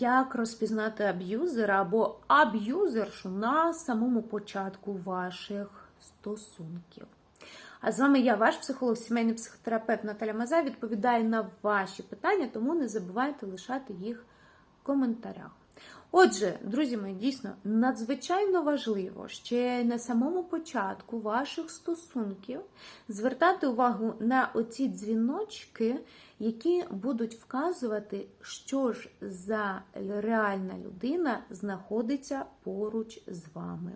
Як розпізнати аб'юзера або аб'юзершу на самому початку ваших стосунків? А з вами я, ваш психолог, сімейний психотерапевт Наталя Мазай, відповідаю на ваші питання, тому не забувайте лишати їх в коментарях. Отже, друзі мої, дійсно надзвичайно важливо ще на самому початку ваших стосунків звертати увагу на оці дзвіночки, які будуть вказувати, що ж за реальна людина знаходиться поруч з вами.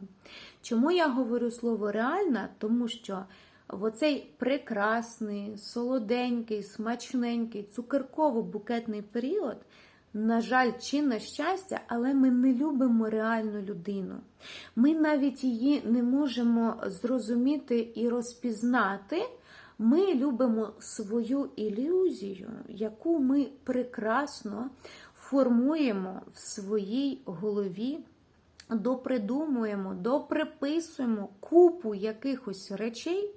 Чому я говорю слово реальна? Тому що в оцей прекрасний, солоденький, смачненький, цукерково-букетний період. На жаль, чи на щастя, але ми не любимо реальну людину. Ми навіть її не можемо зрозуміти і розпізнати. Ми любимо свою ілюзію, яку ми прекрасно формуємо в своїй голові, допридумуємо, доприписуємо купу якихось речей,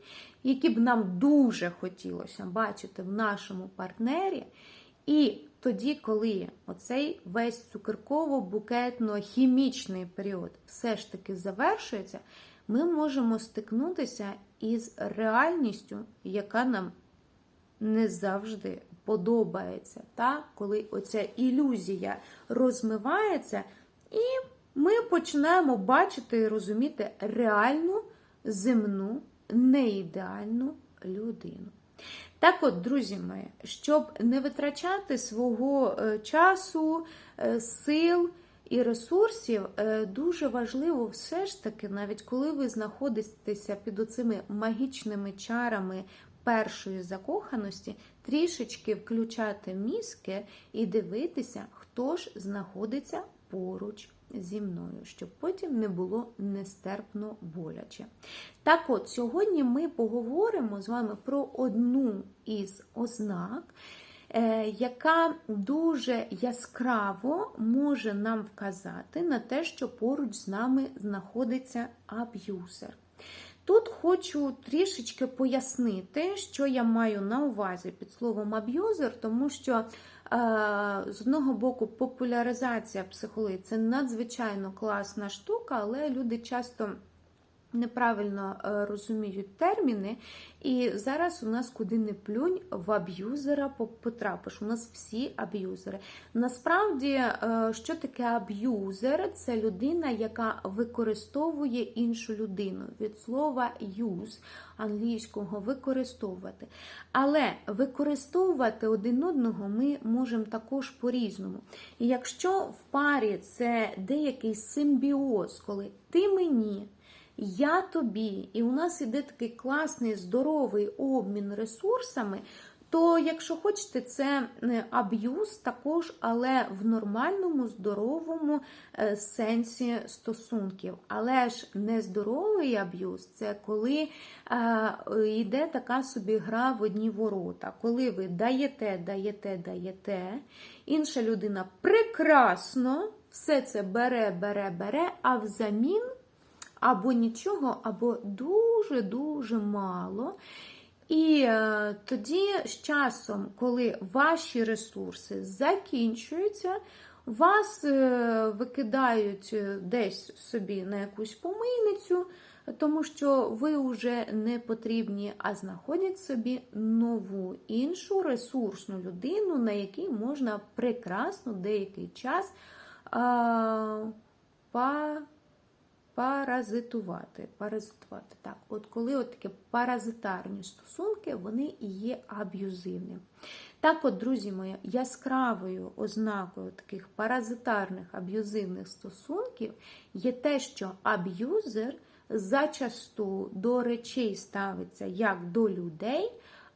які б нам дуже хотілося бачити в нашому партнері. І тоді, коли оцей весь цукерково-букетно-хімічний період все ж таки завершується, ми можемо стикнутися із реальністю, яка нам не завжди подобається. Та? Коли оця ілюзія розмивається, і ми починаємо бачити і розуміти реальну земну, неідеальну людину. Так от, друзі мої, щоб не витрачати свого е, часу, е, сил і ресурсів, е, дуже важливо все ж таки, навіть коли ви знаходитеся під оцими магічними чарами першої закоханості, трішечки включати мізки і дивитися, хто ж знаходиться поруч зі мною, щоб потім не було нестерпно боляче. Так от, сьогодні ми поговоримо з вами про одну із ознак, яка дуже яскраво може нам вказати на те, що поруч з нами знаходиться аб'юзер. Тут хочу трішечки пояснити, що я маю на увазі під словом аб'юзер, тому що з одного боку, популяризація психології це надзвичайно класна штука, але люди часто неправильно розуміють терміни. І зараз у нас куди не плюнь в аб'юзера потрапиш. У нас всі аб'юзери. Насправді, що таке аб'юзер? Це людина, яка використовує іншу людину. Від слова use англійського використовувати. Але використовувати один одного ми можемо також по-різному. І якщо в парі це деякий симбіоз, коли ти мені. Я тобі, і у нас іде такий класний здоровий обмін ресурсами, то, якщо хочете, це аб'юз також, але в нормальному, здоровому сенсі стосунків. Але ж нездоровий аб'юз це коли йде така собі гра в одні ворота. Коли ви даєте, даєте, даєте, інша людина прекрасно все це бере, бере, бере, а взамін або нічого, або дуже-дуже мало. І е, тоді з часом, коли ваші ресурси закінчуються, вас е, викидають десь собі на якусь помийницю, тому що ви вже не потрібні, а знаходять собі нову іншу ресурсну людину, на якій можна прекрасно деякий час а, па Паразитувати. Паразитувати. Так, от коли от такі паразитарні стосунки, вони і є аб'юзивні. Так, от, друзі мої, яскравою ознакою таких паразитарних аб'юзивних стосунків є те, що аб'юзер зачасту до речей ставиться як до людей.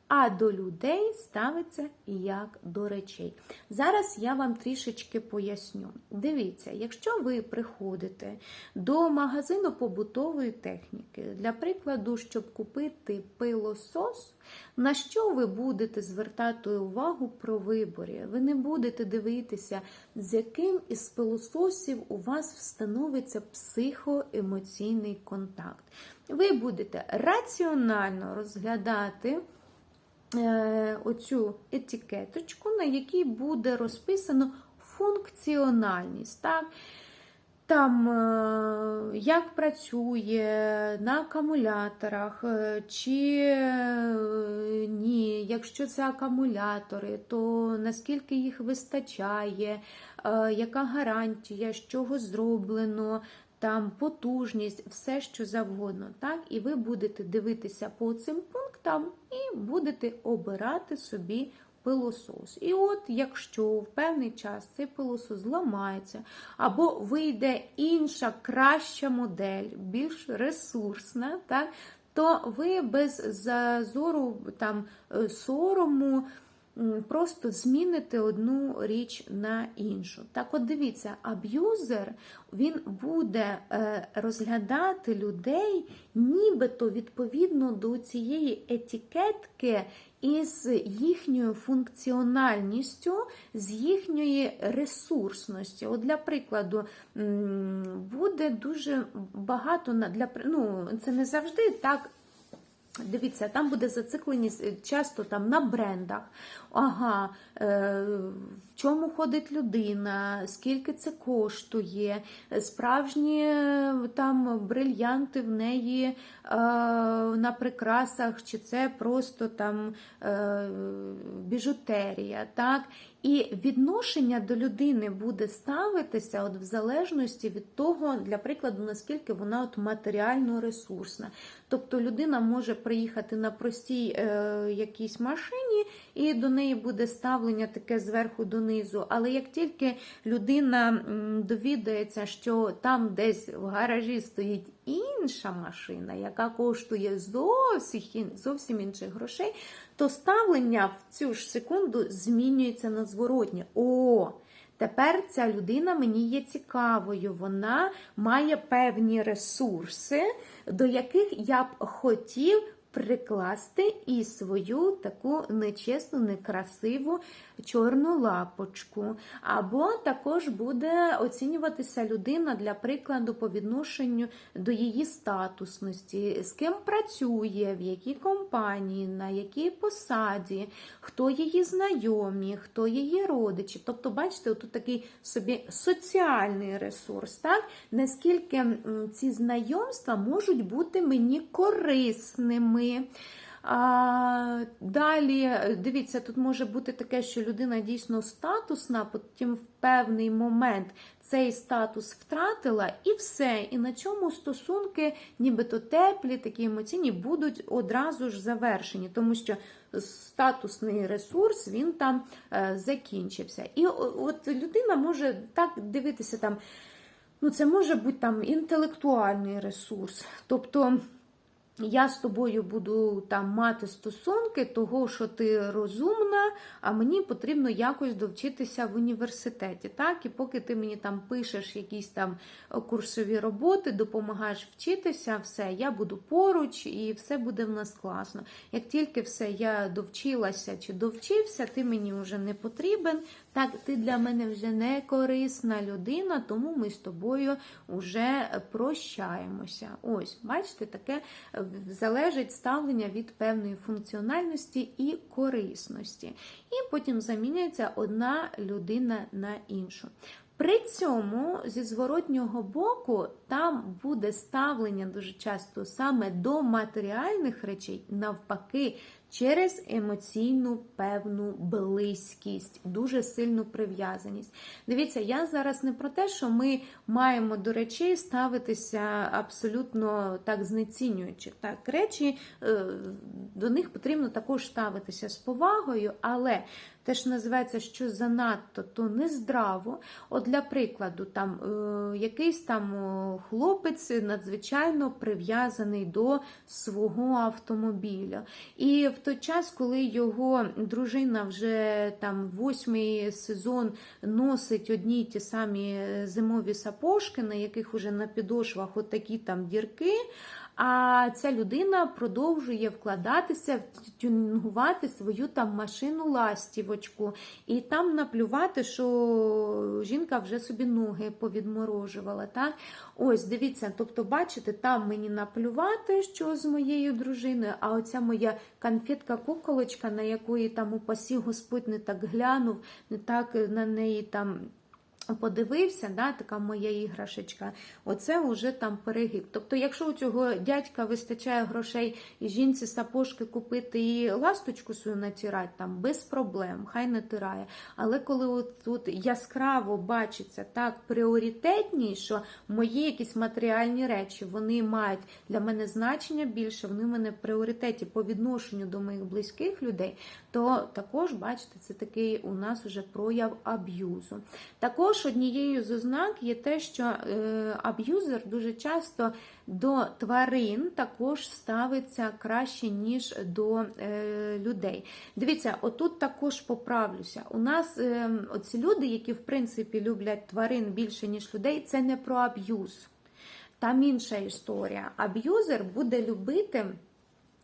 А до людей ставиться як до речей. Зараз я вам трішечки поясню. Дивіться, якщо ви приходите до магазину побутової техніки, для прикладу, щоб купити пилосос, на що ви будете звертати увагу про виборі? Ви не будете дивитися, з яким із пилососів у вас встановиться психоемоційний контакт. Ви будете раціонально розглядати. Оцю етикеточку, на якій буде розписано функціональність. Так? Там е, як працює на акумуляторах, е, чи е, ні. Якщо це акумулятори, то наскільки їх вистачає, е, яка гарантія, з чого зроблено, там потужність, все що завгодно. Так? І ви будете дивитися по цим пунктам і будете обирати собі пилосос. І от, якщо в певний час цей пилосос зламається, або вийде інша краща модель, більш ресурсна, так, то ви без зазору там, е, сорому просто зміните одну річ на іншу. Так от дивіться, аб'юзер він буде е, розглядати людей нібито відповідно до цієї етикетки із їхньою функціональністю, з їхньої ресурсності. От Для прикладу, буде дуже багато на- для ну, це не завжди так. Дивіться, там буде зацикленість е, часто там на брендах. Ага, е, в чому ходить людина, скільки це коштує, справжні е, там брильянти в неї е, на прикрасах, чи це просто там е, біжутерія. так? І відношення до людини буде ставитися от в залежності від того, для прикладу, наскільки вона от матеріально ресурсна. Тобто людина може приїхати на простій е, якійсь машині, і до неї буде ставлення таке зверху донизу. Але як тільки людина довідається, що там десь в гаражі стоїть інша машина, яка коштує зовсім, зовсім інших грошей, то ставлення в цю ж секунду змінюється на зворотнє. О! Тепер ця людина мені є цікавою, вона має певні ресурси, до яких я б хотів прикласти і свою таку нечесну, некрасиву чорну лапочку. Або також буде оцінюватися людина для прикладу по відношенню до її статусності, з ким працює, в якій компанії, на якій посаді, хто її знайомі, хто її родичі. Тобто, бачите, тут такий собі соціальний ресурс, так? наскільки ці знайомства можуть бути мені корисними. А, далі, дивіться, тут може бути таке, що людина дійсно статусна, потім в певний момент цей статус втратила, і все. І на цьому стосунки, нібито теплі, такі емоційні, будуть одразу ж завершені, тому що статусний ресурс він там е, закінчився. І от людина може так дивитися там. Ну, це може бути там інтелектуальний ресурс. Тобто я з тобою буду там мати стосунки, того, що ти розумна, а мені потрібно якось довчитися в університеті. Так? І поки ти мені там пишеш якісь там курсові роботи, допомагаєш вчитися, все, я буду поруч і все буде в нас класно. Як тільки все я довчилася чи довчився, ти мені вже не потрібен. Так, ти для мене вже не корисна людина, тому ми з тобою вже прощаємося. Ось, бачите, таке е, залежить ставлення від певної функціональності і корисності. І потім заміняється одна людина на іншу. При цьому зі зворотнього боку там буде ставлення дуже часто саме до матеріальних речей, навпаки, через емоційну певну близькість, дуже сильну прив'язаність. Дивіться, я зараз не про те, що ми маємо до речей ставитися абсолютно так знецінюючи. Так, речі е, до них потрібно також ставитися з повагою, але те, що називається, що занадто, то нездраво. От для прикладу, там е, якийсь там хлопець надзвичайно прив'язаний до свого автомобіля. І в той час, коли його дружина вже там восьмий сезон носить одні й ті самі зимові сапожки, на яких уже на підошвах от такі там дірки. А ця людина продовжує вкладатися, тюнінгувати свою там машину ластівочку, і там наплювати, що жінка вже собі ноги повідморожувала. Так? Ось, дивіться, тобто, бачите, там мені наплювати, що з моєю дружиною, а оця моя конфетка-куколочка, на якої там упасі Господь не так глянув, не так на неї там подивився, да, така моя іграшечка, оце вже там перегиб. Тобто, якщо у цього дядька вистачає грошей і жінці сапожки купити і ласточку свою натирати, там без проблем, хай натирає. Але коли тут яскраво бачиться так пріоритетні, що мої якісь матеріальні речі вони мають для мене значення більше, вони в мене в пріоритеті по відношенню до моїх близьких людей, то також, бачите, це такий у нас вже прояв аб'юзу. Також однією з ознак є те, що е, аб'юзер дуже часто до тварин також ставиться краще, ніж до е, людей. Дивіться, отут також поправлюся. У нас е, оці люди, які в принципі люблять тварин більше, ніж людей, це не про аб'юз. Там інша історія. Аб'юзер буде любити.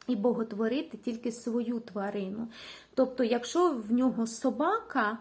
І боготворити тільки свою тварину. Тобто, якщо в нього собака,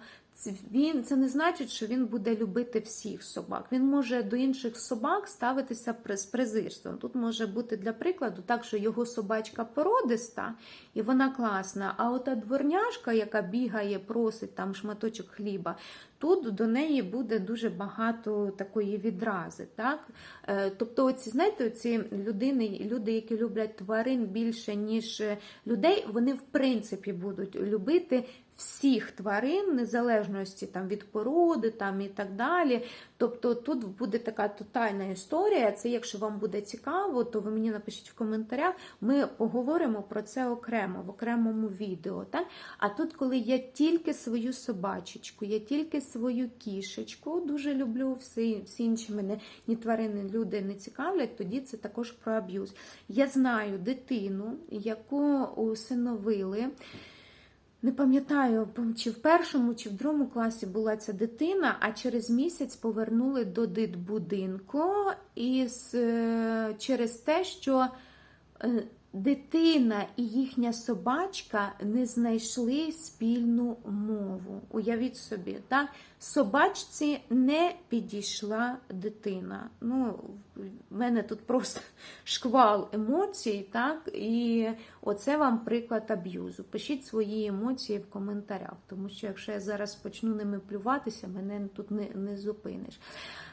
він це не значить, що він буде любити всіх собак. Він може до інших собак ставитися з презирством. Тут може бути для прикладу так, що його собачка породиста і вона класна. А ота дворняжка, яка бігає, просить там шматочок хліба, тут до неї буде дуже багато такої відрази. Так? Е, Тобто, оці, знаєте, оці людини, люди, які люблять тварин більше, ніж людей, вони в принципі будуть любити всіх тварин, незалежності там, від породи там, і так далі. Тобто тут буде така тотальна історія. Це якщо вам буде цікаво, то ви мені напишіть в коментарях. Ми поговоримо про це окремо, в окремому відео. Так? А тут, коли я тільки свою собачечку, я тільки свою кішечку, дуже люблю всі, всі інші мене ні тварини, люди не цікавлять, тоді це також про аб'юз. Я знаю дитину, яку усиновили. Не пам'ятаю, чи в першому, чи в другому класі була ця дитина, а через місяць повернули до дитбудинку із, е, через те, що е, дитина і їхня собачка не знайшли спільну мову. Уявіть собі, так? собачці не підійшла дитина. Ну, в мене тут просто шквал емоцій, так? І оце вам приклад аб'юзу. Пишіть свої емоції в коментарях, тому що якщо я зараз почну ними плюватися, мене тут не, не зупиниш.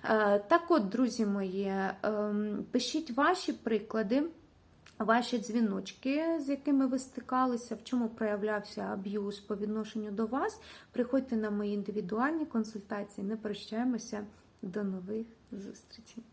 Е, Так от, друзі мої, ем, пишіть ваші приклади. Ваші дзвіночки, з якими ви стикалися, в чому проявлявся аб'юз по відношенню до вас, приходьте на мої індивідуальні консультації. Не прощаємося. До нових зустрічей.